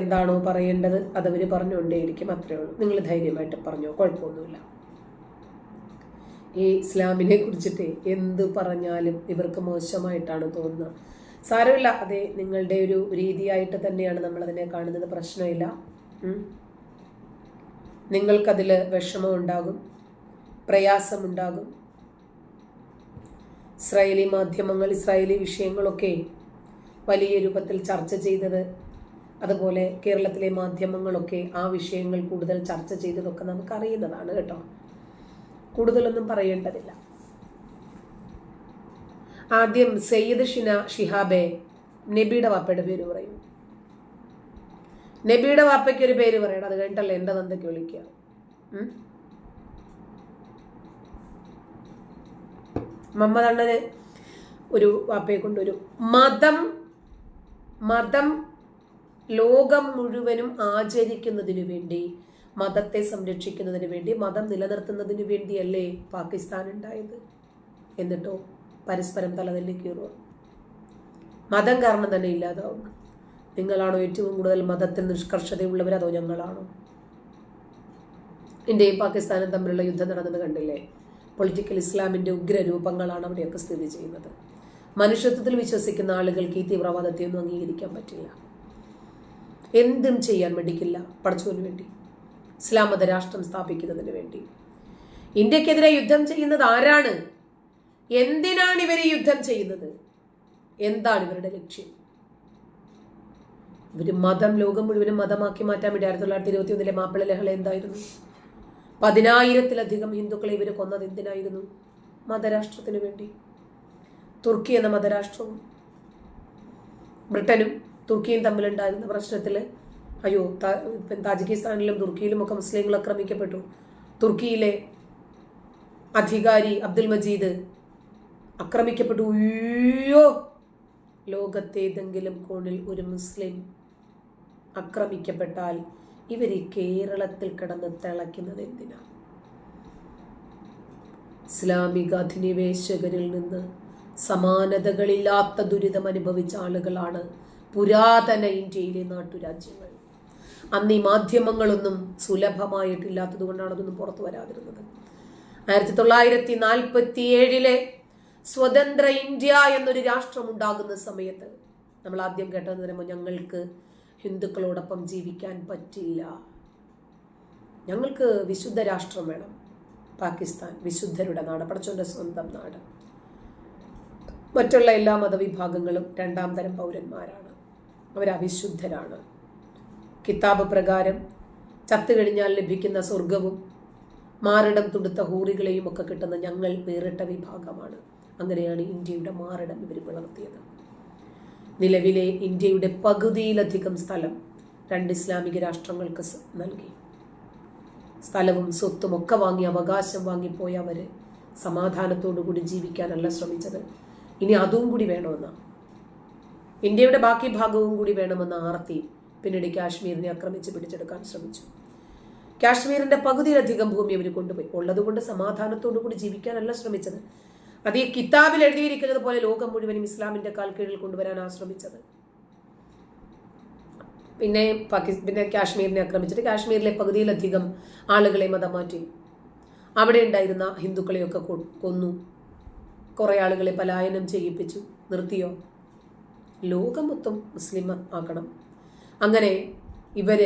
എന്താണോ പറയേണ്ടത് അതവർ പറഞ്ഞുകൊണ്ടേയിരിക്കും അത്രേ ഉള്ളൂ. നിങ്ങൾ ധൈര്യമായിട്ട് പറഞ്ഞോ കുഴപ്പമൊന്നുമില്ല. ഈ ഇസ്ലാമിനെ കുറിച്ചിട്ട് എന്ത് പറഞ്ഞാലും ഇവർക്ക് മോശമായിട്ടാണ് തോന്നുന്നത്. സാരമില്ല അതെ നിങ്ങളുടെ ഒരു രീതിയായിട്ട് തന്നെയാണ് നമ്മളതിനെ കാണുന്നത് പ്രശ്നമില്ല. നിങ്ങൾക്കതിൽ വിഷമം ഉണ്ടാകും പ്രയാസമുണ്ടാകും. ഇസ്രായേലി മാധ്യമങ്ങൾ ഇസ്രായേലി വിഷയങ്ങളൊക്കെ വലിയ രൂപത്തിൽ ചർച്ച ചെയ്തത് അതുപോലെ കേരളത്തിലെ മാധ്യമങ്ങളൊക്കെ ആ വിഷയങ്ങൾ കൂടുതൽ ചർച്ച ചെയ്തതൊക്കെ നമുക്ക് അറിയുന്നതാണ് കേട്ടോ. കൂടുതലൊന്നും പറയേണ്ടതില്ല. ആദ്യം സയ്യിദ് ഷിന ഷിഹാബെ നബിയുടെ വാപ്പയുടെ പേര് പറയും. നബിയുടെ വാപ്പയ്ക്ക് ഒരു പേര് പറയണം. അത് കഴിഞ്ഞിട്ടല്ലേ എന്റെ തന്തയ്ക്ക് വിളിക്കുക. മമ്മതണ്ണന് ഒരു വാപ്പയെ കൊണ്ടൊരു മതം മതം ലോകം മുഴുവനും ആചരിക്കുന്നതിനു വേണ്ടി മതത്തെ സംരക്ഷിക്കുന്നതിന് വേണ്ടി മതം നിലനിർത്തുന്നതിന് വേണ്ടിയല്ലേ പാകിസ്ഥാൻ ഉണ്ടായത്? എന്നിട്ടോ പരസ്പരം തലതല്ലി കീറുക മതം കാരണം തന്നെ ഇല്ലാതാവുക നിങ്ങളാണോ ഏറ്റവും കൂടുതൽ മതത്തിൽ നിഷ്കർഷതയുള്ളവർ അതോ ഞങ്ങളാണോ? ഇന്ത്യയും പാകിസ്ഥാനും തമ്മിലുള്ള യുദ്ധം നടന്നത് കണ്ടില്ലേ? പൊളിറ്റിക്കൽ ഇസ്ലാമിന്റെ ഉഗ്രരൂപങ്ങളാണ് അവിടെയൊക്കെ സ്ഥിതി ചെയ്യുന്നത്. മനുഷ്യത്വത്തിൽ വിശ്വസിക്കുന്ന ആളുകൾക്ക് ഈ തീവ്രവാദത്തെ ഒന്നും അംഗീകരിക്കാൻ പറ്റില്ല. എന്തും ചെയ്യാൻ മടിക്കില്ല പടച്ചോന് വേണ്ടി. ഇസ്ലാം മത രാഷ്ട്രം സ്ഥാപിക്കുന്നതിന് വേണ്ടി. ഇന്ത്യക്കെതിരെ യുദ്ധം ചെയ്യുന്നത് ആരാണ്? എന്തിനാണ് ഇവർ യുദ്ധം ചെയ്യുന്നത്? എന്താണ് ഇവരുടെ ലക്ഷ്യം? ഇവർ മതം ലോകം മുഴുവനും മതമാക്കി മാറ്റാൻ വേണ്ടി ആയിരത്തി തൊള്ളായിരത്തി ഇരുപത്തി ഒന്നിലെ മാപ്പിള ലഹള എന്തായിരുന്നു? പതിനായിരത്തിലധികം ഹിന്ദുക്കളെ ഇവർ കൊന്നത് എന്തിനായിരുന്നു? മതരാഷ്ട്രത്തിന് വേണ്ടി. തുർക്കി എന്ന മതരാഷ്ട്രവും ബ്രിട്ടനും തുർക്കിയും തമ്മിലുണ്ടായിരുന്ന പ്രശ്നത്തിൽ അയ്യോ താജിക്കിസ്ഥാനിലും തുർക്കിയിലും ഒക്കെ മുസ്ലിങ്ങൾ ആക്രമിക്കപ്പെട്ടു. തുർക്കിയിലെ അധികാരി അബ്ദുൽ മജീദ് ആക്രമിക്കപ്പെട്ടു. അയ്യോ! ലോകത്തേതെങ്കിലും കോണിൽ ഒരു മുസ്ലിം ആക്രമിക്കപ്പെട്ടാൽ ഇവർ കേരളത്തിൽ കിടന്ന് തിളയ്ക്കുന്നത് എന്തിനാ? ഇസ്ലാമിക അധിനിവേശകരിൽ നിന്ന് സമാനതകളില്ലാത്ത ദുരിതം അനുഭവിച്ച ആളുകളാണ് പുരാതന ഇന്ത്യയിലെ നാട്ടുരാജ്യങ്ങൾ. അന്ന് ഈ മാധ്യമങ്ങളൊന്നും സുലഭമായിട്ടില്ലാത്തത് കൊണ്ടാണ് അതൊന്നും പുറത്തു വരാതിരുന്നത്. ആയിരത്തി തൊള്ളായിരത്തി നാൽപ്പത്തി ഏഴിലെ സ്വതന്ത്ര ഇന്ത്യ എന്നൊരു രാഷ്ട്രം ഉണ്ടാകുന്ന സമയത്ത് നമ്മൾ ആദ്യം കേട്ടതെന്ന് പറയുമ്പോൾ ഞങ്ങൾക്ക് ഹിന്ദുക്കളോടൊപ്പം ജീവിക്കാൻ പറ്റില്ല. ഞങ്ങൾക്ക് വിശുദ്ധ രാഷ്ട്രം വേണം. പാകിസ്ഥാൻ വിശുദ്ധരുടെ നാട് പടച്ചോന്റെ സ്വന്തം നാട്. മറ്റുള്ള എല്ലാ മതവിഭാഗങ്ങളും രണ്ടാം തരം പൗരന്മാരാണ്. അവർ അവിശുദ്ധരാണ് കിതാബ് പ്രകാരം ചത്തുകഴിഞ്ഞാൽ ലഭിക്കുന്ന സ്വർഗവും മാറിടം തുടുത്ത ഹൂറികളെയും ഒക്കെ കിട്ടുന്ന ഞങ്ങൾ വേറിട്ട വിഭാഗമാണ്. അങ്ങനെയാണ് ഇന്ത്യയുടെ മാറിടം ഇവർ വളർത്തിയത്. നിലവിലെ ഇന്ത്യയുടെ പകുതിയിലധികം സ്ഥലം രണ്ട് ഇസ്ലാമിക രാഷ്ട്രങ്ങൾക്ക് നൽകി. സ്ഥലവും സ്വത്തും ഒക്കെ വാങ്ങി അവകാശം വാങ്ങിപ്പോയ അവർ സമാധാനത്തോടു കൂടി ജീവിക്കാനല്ല ശ്രമിച്ചത്. ഇനി അതും കൂടി വേണമെന്നാണ് ഇന്ത്യയുടെ ബാക്കി ഭാഗവും കൂടി വേണമെന്ന ആർത്തി പിന്നീട് കാശ്മീരിനെ ആക്രമിച്ച് പിടിച്ചെടുക്കാൻ ശ്രമിച്ചു. കാശ്മീരിന്റെ പകുതിയിലധികം ഭൂമി അവർ കൊണ്ടുപോയി. ഉള്ളതുകൊണ്ട് സമാധാനത്തോടു കൂടി ജീവിക്കാനല്ല ശ്രമിച്ചത്. അത് ഈ കിതാബിൽ എഴുതിയിരിക്കുന്നത് പോലെ ലോകം മുഴുവനും ഇസ്ലാമിന്റെ കാൽ കീഴിൽ കൊണ്ടുവരാനാണ് ശ്രമിച്ചത്. പിന്നെ പാകിസ്ഥാൻ പിന്നെ കാശ്മീരിനെ ആക്രമിച്ചിട്ട് കാശ്മീരിലെ പകുതിയിലധികം ആളുകളെ മതം മാറ്റി അവിടെ ഉണ്ടായിരുന്ന ഹിന്ദുക്കളെയൊക്കെ കൊന്നു. കുറേ ആളുകളെ പലായനം ചെയ്യിപ്പിച്ചു നിർത്തിയോ? ലോകം മൊത്തം മുസ്ലിം ആക്കണം അങ്ങനെ ഇവർ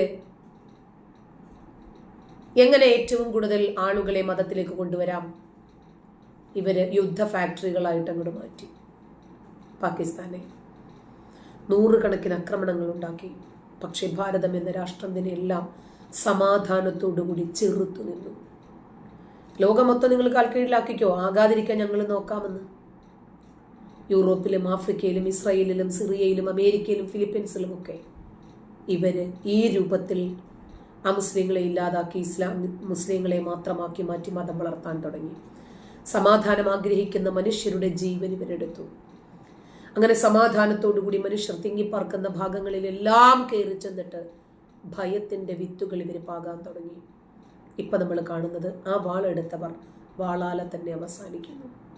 എങ്ങനെ ഏറ്റവും കൂടുതൽ ആളുകളെ മതത്തിലേക്ക് കൊണ്ടുവരാം? ഇവർ യുദ്ധ ഫാക്ടറികളായിട്ട് അങ്ങോട്ട് മാറ്റി. പാകിസ്ഥാനെ നൂറുകണക്കിന് ആക്രമണങ്ങൾ ഉണ്ടാക്കി. പക്ഷേ ഭാരതം എന്ന രാഷ്ട്രം ഇതിനെല്ലാം സമാധാനത്തോടുകൂടി ചെറുത്തു നിന്നു. ലോകം മൊത്തം നിങ്ങൾ കാൽക്കീഴിലാക്കിക്കോ. ആകാതിരിക്കാൻ ഞങ്ങൾ നോക്കാമെന്ന്. യൂറോപ്പിലും ആഫ്രിക്കയിലും ഇസ്രായേലിലും സിറിയയിലും അമേരിക്കയിലും ഫിലിപ്പീൻസിലും ഒക്കെ ഇവർ ഈ രൂപത്തിൽ ആ മുസ്ലിങ്ങളെ ഇല്ലാതാക്കി ഇസ്ലാം മുസ്ലിങ്ങളെ മാത്രമാക്കി മാറ്റി മതം വളർത്താൻ തുടങ്ങി. സമാധാനം ആഗ്രഹിക്കുന്ന മനുഷ്യരുടെ ജീവൻ ഇവരെടുത്തു. അങ്ങനെ സമാധാനത്തോടുകൂടി മനുഷ്യർ തിങ്ങിപ്പാർക്കുന്ന ഭാഗങ്ങളിലെല്ലാം കയറി ചെന്നിട്ട് ഭയത്തിന്റെ വിത്തുകൾ ഇവർ പാകാൻ തുടങ്ങി. ഇപ്പൊ നമ്മൾ കാണുന്നത് ആ വാളെടുത്തവർ വാളാലെ തന്നെ അവസാനിക്കുന്നു.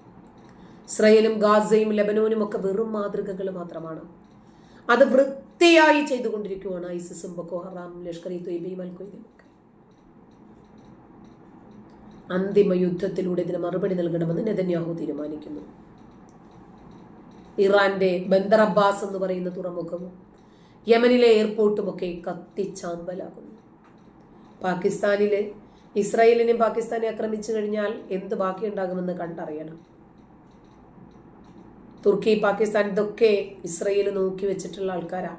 ഇസ്രയേലും ഗാസയും ലെബനോനും ഒക്കെ വെറും മാതൃകകൾ മാത്രമാണ്. അത് വൃത്തിയായി ചെയ്തുകൊണ്ടിരിക്കുകയാണ് ഐസിസും ബൊക്കോ ഹറാം ലഷ്കർ ഇ തൊയ്ബയും അൽ ഒക്കെ. അന്തിമ യുദ്ധത്തിലൂടെ ഇതിന് മറുപടി നൽകണമെന്ന് നെതന്യാഹു തീരുമാനിക്കുന്നു. ഇറാന്റെ ബന്ദർ അബ്ബാസ് എന്ന് പറയുന്ന തുറമുഖവും യമനിലെ എയർപോർട്ടുമൊക്കെ കത്തിച്ചാമ്പലാകുന്നു. പാകിസ്ഥാനിലെ ഇസ്രായേലിനെയും പാകിസ്ഥാനെ ആക്രമിച്ചു കഴിഞ്ഞാൽ എന്ത് ബാക്കിയുണ്ടാകുമെന്ന് കണ്ടറിയണം. തുർക്കി പാകിസ്ഥാൻ ഇതൊക്കെ ഇസ്രയേൽ നോക്കി വെച്ചിട്ടുള്ള ആൾക്കാരാ.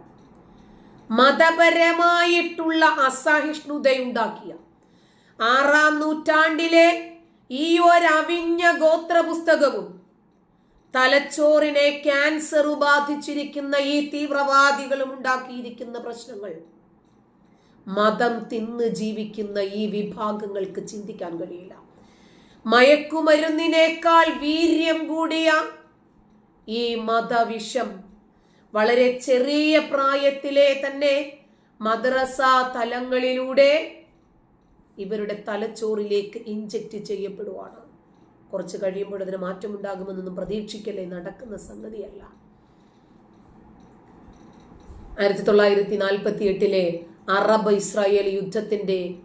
മതപരമായിട്ടുള്ള അസഹിഷ്ണുതയുണ്ടാക്കിയ ആറാം നൂറ്റാണ്ടിലെ ഈ ഒരവിഞ്ഞ ഗോത്ര പുസ്തകവും തലച്ചോറിനെ ക്യാൻസർ ബാധിച്ചിരിക്കുന്ന ഈ തീവ്രവാദികളും ഉണ്ടാക്കിയിരിക്കുന്ന പ്രശ്നങ്ങൾ മതം തിന്ന് ജീവിക്കുന്ന ഈ വിഭാഗങ്ങൾക്ക് ചിന്തിക്കാൻ കഴിയില്ല. മയക്കുമരുന്നിനേക്കാൾ വീര്യം കൂടിയ ഈ മതവിഷം വളരെ ചെറിയ പ്രായത്തിലെ തന്നെ മദ്രസ തലങ്ങളിലൂടെ ഇവരുടെ തലച്ചോറിലേക്ക് ഇഞ്ചക്ട് ചെയ്യപ്പെടുവാണ്. കുറച്ച് കഴിയുമ്പോൾ അതിന് മാറ്റമുണ്ടാകുമെന്നൊന്നും പ്രതീക്ഷിക്കല്ലേ? നടക്കുന്ന സംഗതിയല്ല. ആയിരത്തി തൊള്ളായിരത്തി നാൽപ്പത്തി എട്ടിലെ അറബ് ഇസ്രായേൽ യുദ്ധത്തിന്റെ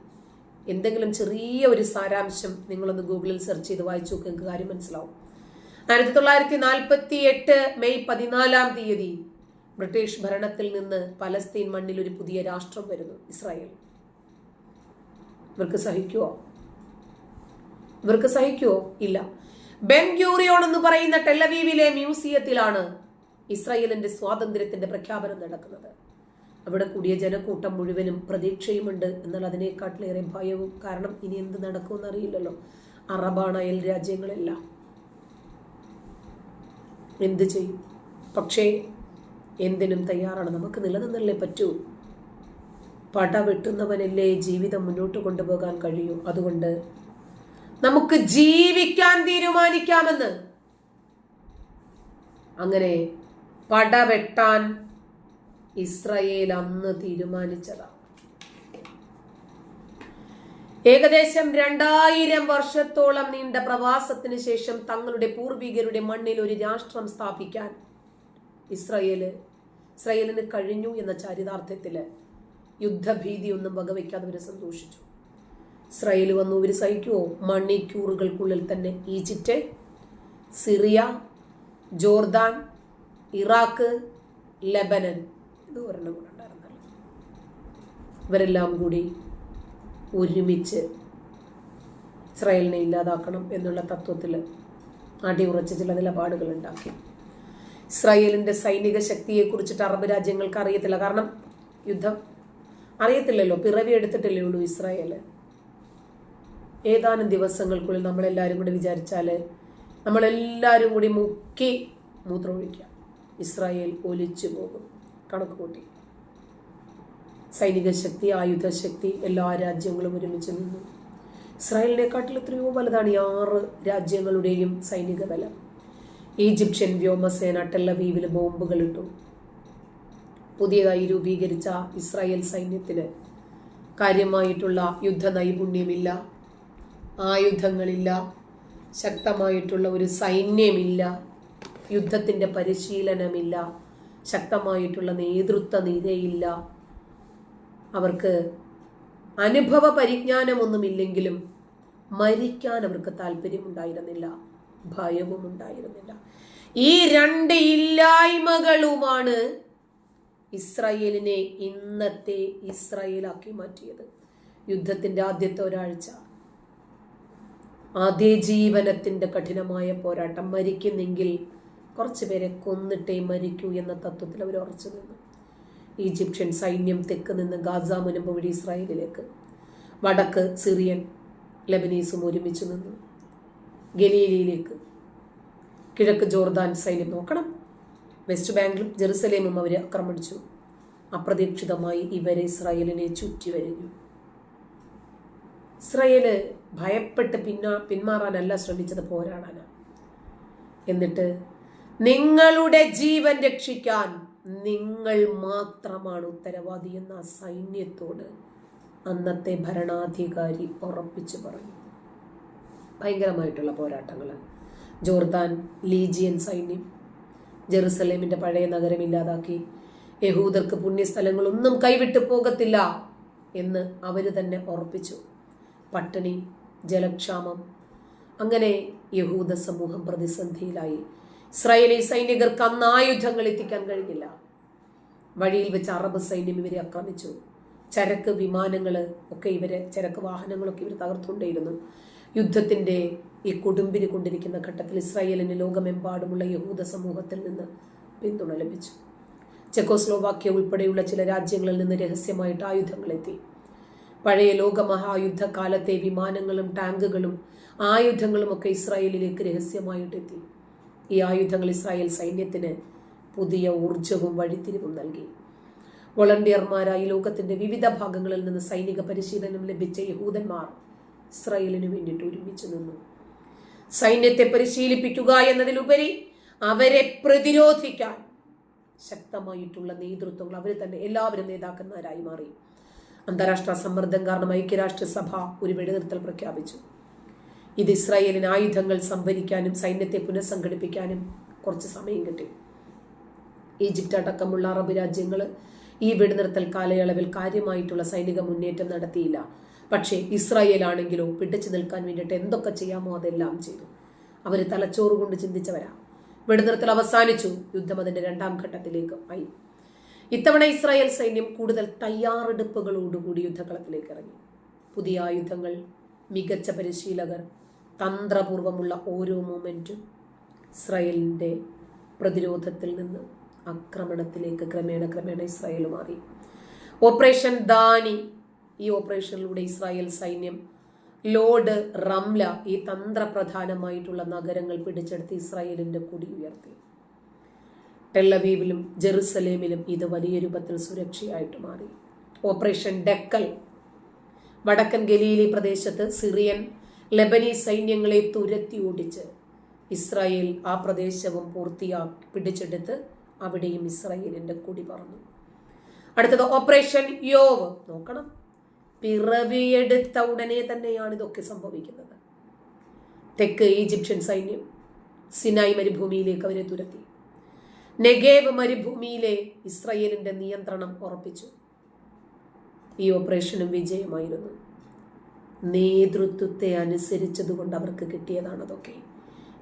എന്തെങ്കിലും ചെറിയ ഒരു സാരാംശം നിങ്ങളൊന്ന് ഗൂഗിളിൽ സെർച്ച് ചെയ്ത് വായിച്ചു നോക്കുക കാര്യം മനസ്സിലാവും. ആയിരത്തി തൊള്ളായിരത്തി നാൽപ്പത്തി എട്ട് മെയ് പതിനാലാം തീയതി ബ്രിട്ടീഷ് ഭരണത്തിൽ നിന്ന് പലസ്തീൻ മണ്ണിൽ ഒരു പുതിയ രാഷ്ട്രം വരുന്നു ഇസ്രായേൽ. ഇവർക്ക് സഹിക്കുവോ? ഇവർക്ക് സഹിക്കുവോ? ഇല്ല. ബെൻഗ്യൂറിയോൺ എന്ന് പറയുന്ന ടെലവീവിലെ മ്യൂസിയത്തിലാണ് ഇസ്രായേലിന്റെ സ്വാതന്ത്ര്യത്തിന്റെ പ്രഖ്യാപനം നടക്കുന്നത്. അവിടെ കൂടിയ ജനക്കൂട്ടം മുഴുവനും പ്രതീക്ഷയുമുണ്ട് എന്നാൽ അതിനേക്കാട്ടിലേറെ ഭയവും കാരണം ഇനി എന്ത് നടക്കുമെന്ന് അറിയില്ലല്ലോ. അറബാണ് അയൽ രാജ്യങ്ങളെല്ലാം. എന്ത് ചെയ്യും? പക്ഷേ എന്തിനും തയ്യാറാണ്. നമുക്ക് നിലനിന്നല്ലേ പറ്റൂ? പട വെട്ടുന്നവനല്ലേ ജീവിതം മുന്നോട്ട് കൊണ്ടുപോകാൻ കഴിയൂ? അതുകൊണ്ട് നമുക്ക് ജീവിക്കാൻ തീരുമാനിക്കാമെന്ന്. അങ്ങനെ പട വെട്ടാൻ ഇസ്രയേൽ അന്ന് തീരുമാനിച്ചതാണ് ഏകദേശം രണ്ടായിരം വർഷത്തോളം നീണ്ട പ്രവാസത്തിന് ശേഷം തങ്ങളുടെ പൂർവികരുടെ മണ്ണിൽ ഒരു രാഷ്ട്രം സ്ഥാപിക്കാൻ ഇസ്രയേൽ ഇസ്രയേലിന് കഴിഞ്ഞു എന്ന ചരിതാർത്ഥത്തിൽ യുദ്ധഭീതി ഒന്നും വകവയ്ക്കാതെ അവർ സന്തോഷിച്ചു. ഇസ്രയേൽ വന്നു ഇവർ സഹിക്കുമോ മണിക്കൂറുകൾക്കുള്ളിൽ തന്നെ Egypt Syria Jordan Iraq Lebanon ഇത് ഒരെണ്ണം കൂടെ ഉണ്ടായിരുന്നല്ലോ ഇവരെല്ലാം കൂടി ഒരുമിച്ച് ഇസ്രായേലിനെ ഇല്ലാതാക്കണം എന്നുള്ള തത്വത്തിൽ അടിയുറച്ച ചില നിലപാടുകൾ ഉണ്ടാക്കി. ഇസ്രായേലിന്റെ സൈനിക ശക്തിയെ കുറിച്ചിട്ട് അറബ് രാജ്യങ്ങൾക്ക് അറിയത്തില്ല. കാരണം യുദ്ധം അറിയത്തില്ലല്ലോ. പിറവി എടുത്തിട്ടില്ലേ ഉള്ളൂ ഇസ്രായേൽ ഏതാനും ദിവസങ്ങൾക്കുള്ളിൽ നമ്മളെല്ലാവരും കൂടി വിചാരിച്ചാൽ നമ്മളെല്ലാവരും കൂടി മുക്കി മൂത്രമൊഴിക്കാം. ഇസ്രായേൽ ഒലിച്ചു പോകും. കണക്ക് കൂട്ടി. സൈനിക ശക്തി ആയുധശക്തി എല്ലാ രാജ്യങ്ങളും ഒരുമിച്ച് നിന്നു. ഇസ്രായേലിനെക്കാട്ടിൽ എത്രയോ വലുതാണ് ഈ ആറ് രാജ്യങ്ങളുടെയും സൈനിക ബലം. ഈജിപ്ഷ്യൻ വ്യോമസേന ടെല്ലവീവിൽ ബോംബുകൾ ഇട്ടു. പുതിയതായി രൂപീകരിച്ച ഇസ്രായേൽ സൈന്യത്തിന് കാര്യമായിട്ടുള്ള യുദ്ധ നൈപുണ്യമില്ല ആയുധങ്ങളില്ല ശക്തമായിട്ടുള്ള ഒരു സൈന്യമില്ല യുദ്ധത്തിന്റെ പരിശീലനമില്ല ശക്തമായിട്ടുള്ള നേതൃത്വ നിരയില്ല അവർക്ക് അനുഭവ പരിജ്ഞാനമൊന്നുമില്ലെങ്കിലും മരിക്കാൻ അവർക്ക് താല്പര്യമുണ്ടായിരുന്നില്ല ഭയവും ഉണ്ടായിരുന്നില്ല ഈ രണ്ട് ഇല്ലായ്മകളുമാണ് ഇസ്രയേലിനെ ഇന്നത്തെ ഇസ്രായേലാക്കി മാറ്റിയത്. യുദ്ധത്തിന്റെ ആദ്യത്തെ ഒരാഴ്ച ആദ്യ ജീവനത്തിന്റെ കഠിനമായ പോരാട്ടം മരിക്കുന്നെങ്കിൽ കുറച്ച് പേരെ കൊന്നിട്ടേ മരിക്കൂ എന്ന തത്വത്തിൽ അവർ ഉറച്ചു നിന്നു. ഈജിപ്ഷ്യൻ സൈന്യം തെക്ക് നിന്ന് ഗാസ മുനമ്പ് വഴി ഇസ്രായേലിലേക്ക്. വടക്ക് സിറിയൻ ലബനീസും ഒരുമിച്ച് നിന്നു. ഗലീലിയിലേക്ക്. കിഴക്ക് ജോർദാൻ സൈന്യം നോക്കണം. വെസ്റ്റ് ബാങ്കിലും ജെറുസലേമും അവർ ആക്രമിച്ചു. അപ്രതീക്ഷിതമായി ഇവരെ ഇസ്രായേലിനെ ചുറ്റി വരിഞ്ഞു ഇസ്രായേൽ ഭയപ്പെട്ട് പിന്നാ പിന്മാറാനല്ല ശ്രമിച്ചത് പോരാടാനാണ് എന്നിട്ട് നിങ്ങളുടെ ജീവൻ രക്ഷിക്കാൻ നിങ്ങൾ മാത്രമാണ് ഉത്തരവാദി എന്ന സൈന്യത്തോട് അന്നത്തെ ഭരണാധികാരി ഉറപ്പിച്ചു പറഞ്ഞു. ഭയങ്കരമായിട്ടുള്ള പോരാട്ടങ്ങൾ ജോർദാൻ ലീജിയൻ സൈന്യം ജെറുസലേമിന്റെ പഴയ നഗരം ഇല്ലാതാക്കി. യഹൂദർക്ക് പുണ്യസ്ഥലങ്ങളൊന്നും കൈവിട്ടു പോകത്തില്ല എന്ന് അവർ തന്നെ ഉറപ്പിച്ചു. പട്ടിണി ജലക്ഷാമം അങ്ങനെ യഹൂദ സമൂഹം പ്രതിസന്ധിയിലായി. ഇസ്രായേലി സൈനികർക്ക് അന്ന് ആയുധങ്ങൾ എത്തിക്കാൻ കഴിഞ്ഞില്ല. വഴിയിൽ വെച്ച് അറബ് സൈന്യം ഇവരെ ആക്രമിച്ചു. ചരക്ക് വിമാനങ്ങൾ ഒക്കെ ഇവരെ ചരക്ക് വാഹനങ്ങളൊക്കെ ഇവർ തകർത്തുകൊണ്ടേയിരുന്നു. യുദ്ധത്തിന്റെ ഈ കൊടുമ്പിന് കൊണ്ടിരിക്കുന്ന ഘട്ടത്തിൽ ഇസ്രായേലിന് ലോകമെമ്പാടുമുള്ള യഹൂദ സമൂഹത്തിൽ നിന്ന് പിന്തുണ ലഭിച്ചു. ചെക്കോസ്ലോവാക്യ ഉൾപ്പെടെയുള്ള ചില രാജ്യങ്ങളിൽ നിന്ന് രഹസ്യമായിട്ട് ആയുധങ്ങൾ എത്തി. പഴയ ലോകമഹായുദ്ധകാലത്തെ വിമാനങ്ങളും ടാങ്കുകളും ആയുധങ്ങളും ഒക്കെ ഇസ്രായേലിലേക്ക് രഹസ്യമായിട്ട് എത്തി. ഈ ആയുധങ്ങൾ ഇസ്രായേൽ സൈന്യത്തിന് പുതിയ ഊർജവും വഴിത്തിരിവും നൽകി. വോളണ്ടിയർമാരായി ലോകത്തിന്റെ വിവിധ ഭാഗങ്ങളിൽ നിന്ന് സൈനിക പരിശീലനം ലഭിച്ച യഹൂദന്മാർ ഇസ്രായേലിന് വേണ്ടിയിട്ട് ഒരുമിച്ച് നിന്നു. സൈന്യത്തെ പരിശീലിപ്പിക്കുക എന്നതിലുപരി അവരെ പ്രതിരോധിക്കാൻ ശക്തമായിട്ടുള്ള നേതൃത്വങ്ങൾ അവർ തന്നെ എല്ലാവരും നേതാക്കന്മാരായി മാറി. അന്താരാഷ്ട്ര സമ്മർദ്ദം കാരണം ഐക്യരാഷ്ട്രസഭ ഒരു വെടിനിർത്തൽ പ്രഖ്യാപിച്ചു. ഇത് ഇസ്രായേലിന് ആയുധങ്ങൾ സംഭരിക്കാനും സൈന്യത്തെ പുനഃസംഘടിപ്പിക്കാനും കുറച്ച് സമയം കിട്ടി. ഈജിപ്റ്റ് അടക്കമുള്ള അറബ് രാജ്യങ്ങൾ ഈ വെടിനിർത്തൽ കാലയളവിൽ കാര്യമായിട്ടുള്ള സൈനിക മുന്നേറ്റം നടത്തിയില്ല. പക്ഷേ ഇസ്രായേൽ ആണെങ്കിലോ പിടിച്ചു നിൽക്കാൻ വേണ്ടിയിട്ട് എന്തൊക്കെ ചെയ്യാമോ അതെല്ലാം ചെയ്തു. അവർ തലച്ചോറ് കൊണ്ട് ചിന്തിച്ചവരാ. വെടിനിർത്തൽ അവസാനിച്ചു. യുദ്ധം അതിന്റെ രണ്ടാം ഘട്ടത്തിലേക്ക് ആയി. ഇത്തവണ ഇസ്രായേൽ സൈന്യം കൂടുതൽ തയ്യാറെടുപ്പുകളോടുകൂടി യുദ്ധക്കളത്തിലേക്ക് ഇറങ്ങി. പുതിയ ആയുധങ്ങൾ മികച്ച പരിശീലകർ തന്ത്രപൂർവമുള്ള ഓരോ മൂമെന്റും ഇസ്രായേലിന്റെ പ്രതിരോധത്തിൽ നിന്ന് ആക്രമണത്തിലേക്ക് ക്രമേണ ക്രമേണ ഇസ്രായേൽ മാറി. ഓപ്പറേഷൻ ദാനി ഈ ഓപ്പറേഷനിലൂടെ ഇസ്രായേൽ സൈന്യം ലോഡ് റംല ഈ തന്ത്രപ്രധാനമായിട്ടുള്ള നഗരങ്ങൾ പിടിച്ചെടുത്ത് ഇസ്രായേലിന്റെ കൊടി ഉയർത്തി. ടെല്ലവീവിലും ജെറുസലേമിലും ഇത് വലിയ രൂപത്തിൽ സുരക്ഷയായിട്ട് മാറി. ഓപ്പറേഷൻ ഡെക്കൽ വടക്കൻ ഗലീലി പ്രദേശത്ത് സിറിയൻ ലെബനീസ് സൈന്യങ്ങളെ തുരത്തി ഓടിച്ച് ഇസ്രായേൽ ആ പ്രദേശവും പൂർത്തിയാക്കി പിടിച്ചെടുത്ത് അവിടെയും ഇസ്രായേലിന്റെ കൊടി പറഞ്ഞു അടുത്തത് ഓപ്പറേഷൻ യോവ്. നോക്കണം. പിറവിയെടുത്ത ഉടനെ തന്നെയാണ് ഇതൊക്കെ സംഭവിക്കുന്നത്. തെക്ക് ഈജിപ്ഷ്യൻ സൈന്യം സിനായ് മരുഭൂമിയിലേക്ക് അവരെ തുരത്തി. നെഗേവ് മരുഭൂമിയിലെ ഇസ്രയേലിന്റെ നിയന്ത്രണം ഉറപ്പിച്ചു. ഈ ഓപ്പറേഷനും വിജയമായിരുന്നു. നേതൃത്വത്തെ അനുസരിച്ചതുകൊണ്ട് അവർക്ക് കിട്ടിയതാണ് അതൊക്കെ.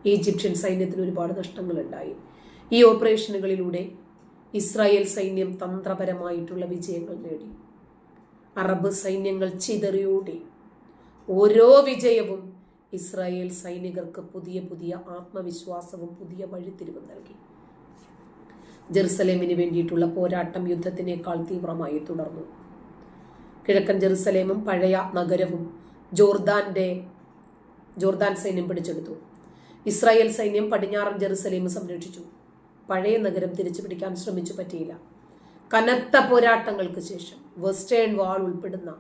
ഈജിപ്ഷ്യൻ സൈന്യത്തിന് ഒരുപാട് നഷ്ടങ്ങളുണ്ടായി. ഈ ഓപ്പറേഷനുകളിലൂടെ ഇസ്രായേൽ സൈന്യം തന്ത്രപരമായിട്ടുള്ള വിജയങ്ങൾ നേടി. അറബ് സൈന്യങ്ങൾ ചിതറിയോടി. ഓരോ വിജയവും ഇസ്രായേൽ സൈനികർക്ക് പുതിയ പുതിയ ആത്മവിശ്വാസവും പുതിയ വഴിത്തിരിവും നൽകി. ജെറുസലേമിന് വേണ്ടിയിട്ടുള്ള പോരാട്ടം യുദ്ധത്തിനേക്കാൾ തീവ്രമായി തുടർന്നു. കിഴക്കൻ ജെറുസലേമും പഴയ നഗരവും ജോർദാന്റെ ജോർദാൻ സൈന്യം പിടിച്ചെടുത്തു. ഇസ്രായേൽ സൈന്യം പടിഞ്ഞാറൻ ജെറുസലേം സംരക്ഷിച്ചു. പഴയ നഗരം തിരിച്ചു പിടിക്കാൻ ശ്രമിച്ചു പറ്റിയില്ല. കനത്ത പോരാട്ടങ്ങൾക്ക് ശേഷം വെസ്റ്റേൺ വാൾ ഉൾപ്പെടുന്ന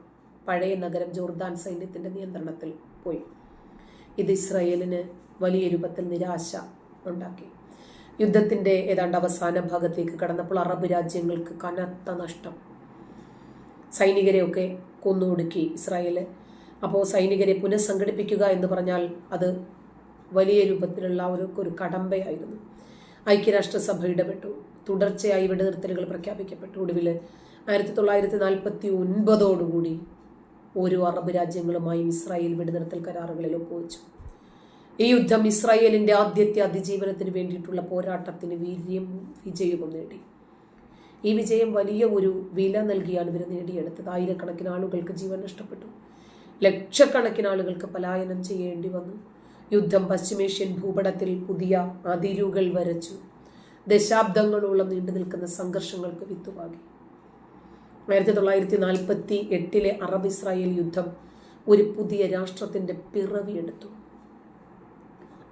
പഴയ നഗരം ജോർദാൻ സൈന്യത്തിന്റെ നിയന്ത്രണത്തിൽ പോയി. ഇത് ഇസ്രായേലിന് വലിയ രൂപത്തിൽ നിരാശ ഉണ്ടാക്കി. യുദ്ധത്തിന്റെ ഏതാണ്ട് അവസാന ഭാഗത്തേക്ക് കടന്നപ്പോൾ അറബ് രാജ്യങ്ങൾക്ക് കനത്ത നഷ്ടം. സൈനികരെയൊക്കെ കൊന്നൊടുക്കി ഇസ്രായേൽ അപ്പോൾ സൈനികരെ പുനഃസംഘടിപ്പിക്കുക എന്ന് പറഞ്ഞാൽ അത് വലിയ രൂപത്തിലുള്ള ഒരു ഒരു കടമ്പയായിരുന്നു. ഐക്യരാഷ്ട്രസഭ ഇടപെട്ടു. തുടർച്ചയായി വെടിനിർത്തലുകൾ പ്രഖ്യാപിക്കപ്പെട്ടു. ഒടുവിൽ ആയിരത്തി തൊള്ളായിരത്തി നാൽപ്പത്തി ഒൻപതോടുകൂടി ഓരോ അറബ് രാജ്യങ്ങളുമായും ഇസ്രായേൽ വെടിനിർത്തൽ കരാറുകളിൽ ഒപ്പുവെച്ചു. ഈ യുദ്ധം ഇസ്രായേലിന്റെ ആദ്യത്തെ അതിജീവനത്തിന് വേണ്ടിയിട്ടുള്ള പോരാട്ടത്തിന് വീര്യം വിജയവും നേടി. ഈ വിജയം വലിയ ഒരു വില നൽകിയാണ് ഇവർ നേടിയെടുത്തത്. ആയിരക്കണക്കിന് ആളുകൾക്ക് ജീവൻ നഷ്ടപ്പെട്ടു. ലക്ഷക്കണക്കിന് ആളുകൾക്ക് പലായനം ചെയ്യേണ്ടി വന്നു. യുദ്ധം പശ്ചിമേഷ്യൻ ഭൂപടത്തിൽ പുതിയ അതിരുകൾ വരച്ചു. ദശാബ്ദങ്ങളോളം നീണ്ടു നിൽക്കുന്ന സംഘർഷങ്ങൾക്ക് വിത്തുവാകി ആയിരത്തി തൊള്ളായിരത്തി നാൽപ്പത്തി എട്ടിലെ അറബ് ഇസ്രായേൽ യുദ്ധം ഒരു പുതിയ രാഷ്ട്രത്തിന്റെ പിറവിയെടുത്തു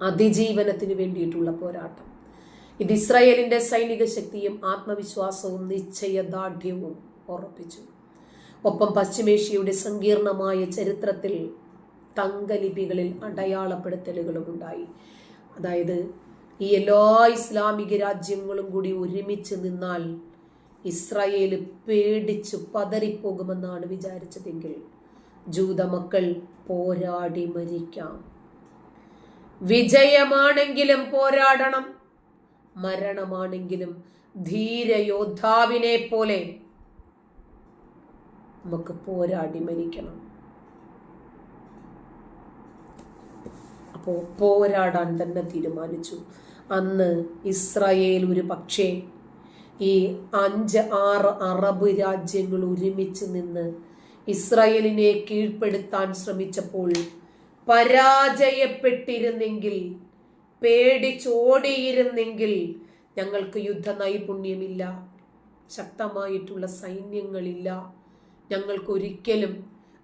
അതിജീവനത്തിന് വേണ്ടിയിട്ടുള്ള പോരാട്ടം. ഇത് ഇസ്രായേലിന്റെ സൈനിക ശക്തിയും ആത്മവിശ്വാസവും നിശ്ചയദാർഢ്യവും ഉറപ്പിച്ചു. ഒപ്പം പശ്ചിമേഷ്യയുടെ സങ്കീർണമായ ചരിത്രത്തിൽ തങ്കലിപികളിൽ അടയാളപ്പെടുത്തലുകളും ഉണ്ടായി അതായത് ഈ എല്ലാ ഇസ്ലാമിക രാജ്യങ്ങളും കൂടി ഒരുമിച്ച് നിന്നാൽ ഇസ്രായേൽ പേടിച്ച് പതറിപ്പോകുമെന്നാണ് വിചാരിച്ചതെങ്കിൽ ജൂതമക്കൾ പോരാടി മരിക്കാം. വിജയമാണെങ്കിലും പോരാടണം. മരണമാണെങ്കിലും ധീരയോദ്ധാവിനെ പോലെ നമുക്ക് പോരാടി മരിക്കണം അപ്പോൾ പോരാടാൻ തന്നെ തീരുമാനിച്ചു. അന്ന് ഇസ്രായേൽ ഒരു പക്ഷേ ഈ അഞ്ച് ആറ് അറബ് രാജ്യങ്ങൾ ഒരുമിച്ച് നിന്ന് ഇസ്രായേലിനെ കീഴ്പ്പെടുത്താൻ ശ്രമിച്ചപ്പോൾ പരാജയപ്പെട്ടിരുന്നെങ്കിൽ പേടിച്ചോടിയിരുന്നെങ്കിൽ ഞങ്ങൾക്ക് യുദ്ധ നൈപുണ്യമില്ല ശക്തമായിട്ടുള്ള സൈന്യങ്ങളില്ല. ഞങ്ങൾക്ക്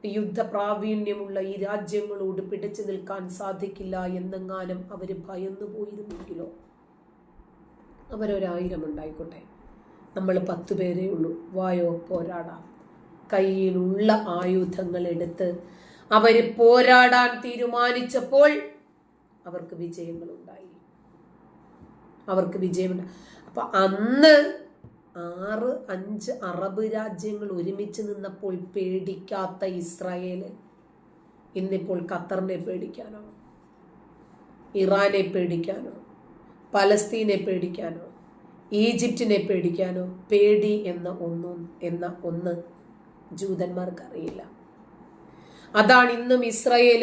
യുദ്ധപ്രാവീണ്യമുള്ള യുദ്ധ ഈ രാജ്യങ്ങളോട് പിടിച്ചു നിൽക്കാൻ സാധിക്കില്ല എന്നെങ്ങാനും അവർ ഭയന്നു പോയിരുന്നെങ്കിലോ? അവരൊരായിരം ഉണ്ടായിക്കോട്ടെ. നമ്മൾ പത്ത് പേരേ ഉള്ളൂ. വായോ പോരാടാം. കയ്യിലുള്ള ആയുധങ്ങൾ എടുത്ത് അവർ പോരാടാൻ തീരുമാനിച്ചപ്പോൾ അവർക്ക് വിജയങ്ങളുണ്ടായി. അവർക്ക് വിജയമുണ്ട് അപ്പൊ അന്ന് ആറ് അഞ്ച് അറബ് രാജ്യങ്ങൾ ഒരുമിച്ച് നിന്നപ്പോൾ പേടിക്കാത്ത ഇസ്രായേൽ. ഇന്നിപ്പോൾ ഖത്തറിനെ പേടിക്കാനോ? ഇറാനെ പേടിക്കാനോ? പലസ്തീനെ പേടിക്കാനോ? ഈജിപ്റ്റിനെ പേടിക്കാനോ? പേടി എന്ന ഒന്നും എന്ന ഒന്ന് ജൂതന്മാർക്ക് അറിയില്ല അതാണ് ഇന്നും ഇസ്രായേൽ